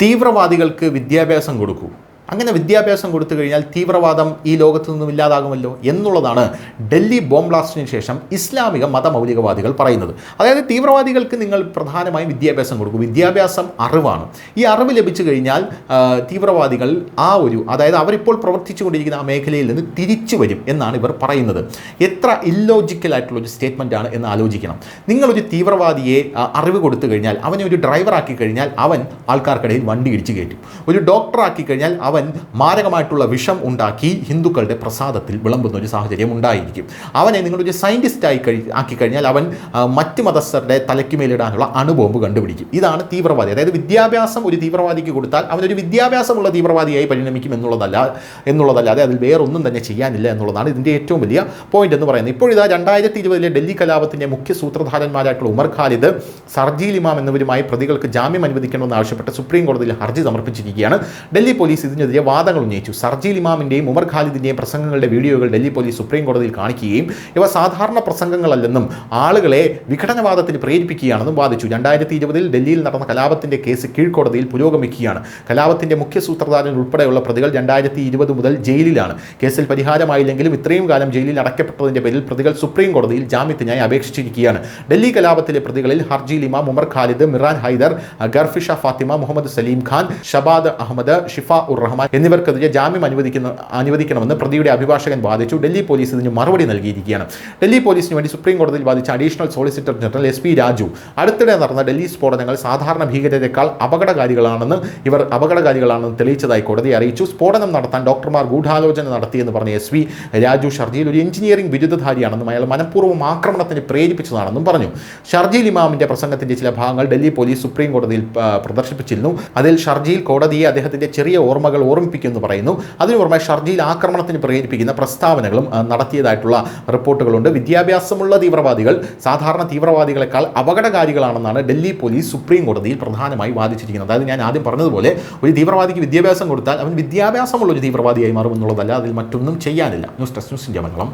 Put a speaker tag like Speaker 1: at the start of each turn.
Speaker 1: തീവ്രവാദികൾക്ക് വിദ്യാഭ്യാസം കൊടുക്കൂ. അങ്ങനെ വിദ്യാഭ്യാസം കൊടുത്തു കഴിഞ്ഞാൽ തീവ്രവാദം ഈ ലോകത്തു നിന്നും ഇല്ലാതാകുമല്ലോ എന്നുള്ളതാണ് ഡൽഹി ബോംബ് ബ്ലാസ്റ്റിന് ശേഷം ഇസ്ലാമിക മതമൗലികവാദികൾ പറയുന്നത്. അതായത് തീവ്രവാദികൾക്ക് നിങ്ങൾ പ്രധാനമായും വിദ്യാഭ്യാസം കൊടുക്കും. വിദ്യാഭ്യാസം അറിവാണ്. ഈ അറിവ് ലഭിച്ചു കഴിഞ്ഞാൽ തീവ്രവാദികൾ ആ ഒരു അതായത് അവരിപ്പോൾ പ്രവർത്തിച്ചുകൊണ്ടിരിക്കുന്ന ആ മേഖലയിൽ നിന്ന് തിരിച്ചു വരും എന്നാണ് ഇവർ പറയുന്നത്. എത്ര ഇല്ലോജിക്കൽ ആയിട്ടുള്ള ഒരു സ്റ്റേറ്റ്മെന്റ് ആണ് എന്ന് ആലോചിക്കണം. നിങ്ങളൊരു തീവ്രവാദിയെ അറിവ് കൊടുത്തു കഴിഞ്ഞാൽ അവനെ ഒരു ഡ്രൈവറാക്കി കഴിഞ്ഞാൽ അവൻ ആൾക്കാർക്കിടയിൽ വണ്ടി ഇടിച്ചു കയറ്റും. ഒരു ഡോക്ടറാക്കി കഴിഞ്ഞാൽ അവൻ മാരകമായിട്ടുള്ള വിഷം ഉണ്ടാക്കി ഹിന്ദുക്കളുടെ പ്രസാദത്തിൽ വിളമ്പുന്ന ഒരു സാഹചര്യം ഉണ്ടായിരിക്കും. അവനെ നിങ്ങളൊരു സയന്റിസ്റ്റായി കഴി ആക്കി കഴിഞ്ഞാൽ അവൻ മറ്റ് മതസ്ഥരുടെ തലയ്ക്ക് മേലിടാനുള്ള അണുബോംബ് കണ്ടുപിടിക്കും. ഇതാണ് തീവ്രവാദി. അതായത് വിദ്യാഭ്യാസം ഒരു തീവ്രവാദിക്ക് കൊടുത്താൽ അവനൊരു വിദ്യാഭ്യാസമുള്ള തീവ്രവാദിയായി പരിണമിക്കും എന്നുള്ളതല്ല എന്നുള്ളതല്ലാതെ അതിൽ വേറൊന്നും തന്നെ ചെയ്യാനില്ല എന്നുള്ളതാണ് ഇതിന്റെ ഏറ്റവും വലിയ പോയിന്റ് എന്ന് പറയുന്നത്. ഇപ്പോഴിതാ രണ്ടായിരത്തി ഇരുപതിലെ ഡൽഹി കലാപത്തിന്റെ മുഖ്യ സൂത്രധാരന്മാരായിട്ടുള്ള ഉമർ ഖാലിദ് സർജീൽ ഇമാം എന്നിവരുമായി പ്രതികൾക്ക് ജാമ്യം അനുവദിക്കണമെന്ന് ആവശ്യപ്പെട്ട് സുപ്രീം കോടതിയിൽ ഹർജി സമർപ്പിച്ചിരിക്കുകയാണ്. ഡൽഹി പോലീസ് ഇതിനെതിരെ വാദങ്ങൾ ഉന്നയിച്ചു. സർജീൽ ഇമാമിന്റെയും ഉമർ ഖാലിദിന്റെയും പ്രസംഗങ്ങളുടെ വീഡിയോകൾ ഡൽഹി പോലീസ് സുപ്രീം കോടതിയിൽ കാണിക്കുകയും ഇവ സാധാരണ പ്രസംഗങ്ങളല്ലെന്നും ആളുകളെ വിഘടനവാദത്തിന് പ്രേരിപ്പിക്കുകയാണെന്നും വാദിച്ചു. രണ്ടായിരത്തി ഇരുപതിൽ ഡൽഹിയിൽ നടന്ന കലാപത്തിന്റെ കേസ് കീഴ്ക്കോടതിയിൽ പുരോഗമിക്കുകയാണ്. കലാപത്തിന്റെ മുഖ്യ സൂത്രധാരൻ ഉൾപ്പെടെയുള്ള പ്രതികൾ രണ്ടായിരത്തി ഇരുപത് മുതൽ ജയിലിലാണ്. കേസിൽ പരിഹാരമായില്ലെങ്കിലും ഇത്രയും കാലം ജയിലിൽ അടയ്ക്കപ്പെട്ടതിന്റെ പേരിൽ പ്രതികൾ സുപ്രീം കോടതിയിൽ ജാമ്യത്തിനായി അപേക്ഷിച്ചിരിക്കുകയാണ്. ഡൽഹി കലാപത്തിലെ പ്രതികളിൽ ഹർജി ഇമാം ഉമർ ഖാലിദ് മിറാൻ ഹൈദർ ഗർഫിഷ ഫാത്തിമ മുഹമ്മദ് സലീം ഖാൻ ഷബാദ് അഹമ്മദ് ഷിഫ ഉർ എന്നിവർക്കെതിരെ ജാമ്യം അനുവദിക്കുന്ന അനുവദിക്കണമെന്ന് പ്രതിയുടെ അഭിഭാഷകൻ വാദിച്ചു. ഡൽഹി പോലീസ് ഇതിന് മറുപടി നൽകിയിരിക്കുകയാണ്. ഡൽഹി പോലീസിന് വേണ്ടി സുപ്രീം കോടതിയിൽ വാദിച്ച additional solicitor general S P Raju. അടുത്തിടെ നടന്ന ഡൽഹി സ്ഫോടനങ്ങൾ സാധാരണ ഭീകരതയേക്കാൾ അപകടകാരികളാണെന്ന് ഇവർ അപകടകാരികളാണെന്ന് തെളിയിച്ചതായി കോടതി അറിയിച്ചു. സ്ഫോടനം നടത്താൻ ഡോക്ടർമാർ ഗൂഢാലോചന നടത്തിയെന്ന് പറഞ്ഞ എസ് വി രാജു ഷർജിയിൽ ഒരു എഞ്ചിനീയറിംഗ് ബിരുദധാരിയാണെന്നും അയാൾ മനഃപൂർവം ആക്രമണത്തിന് പ്രേരിപ്പിച്ചതാണെന്നും പറഞ്ഞു. ഷർജിൽ ഇമാമിന്റെ പ്രസംഗത്തിന്റെ ചില ഭാഗങ്ങൾ ഡൽഹി പോലീസ് സുപ്രീം കോടതിയിൽ പ്രദർശിപ്പിച്ചിരുന്നു. അതിൽ ഷർജിയിൽ കോടതിയെ അദ്ദേഹത്തിന്റെ ചെറിയ ഓർമ്മകൾ ഓർമ്മിപ്പിക്കുമെന്ന് പറയുന്നു. അതിനു പുറമെ ഷർജിയിൽ ആക്രമണത്തിന് പ്രേരിപ്പിക്കുന്ന പ്രസ്താവനകളും നടത്തിയതായിട്ടുള്ള റിപ്പോർട്ടുകളുണ്ട്. വിദ്യാഭ്യാസമുള്ള തീവ്രവാദികൾ സാധാരണ തീവ്രവാദികളെക്കാൾ അപകടകാരികളാണെന്നാണ് ഡൽഹി പോലീസ് സുപ്രീം കോടതിയിൽ പ്രധാനമായി വാദിച്ചിരിക്കുന്നത്. അതായത് ഞാൻ ആദ്യം പറഞ്ഞതുപോലെ ഒരു തീവ്രവാദിക്ക് വിദ്യാഭ്യാസം കൊടുത്താൽ അവൻ വിദ്യാഭ്യാസമുള്ള ഒരു തീവ്രവാദിയായി മാറുമെന്നുള്ളതല്ല അതിൽ മറ്റൊന്നും ചെയ്യാനില്ല. News desk news India Mangalam.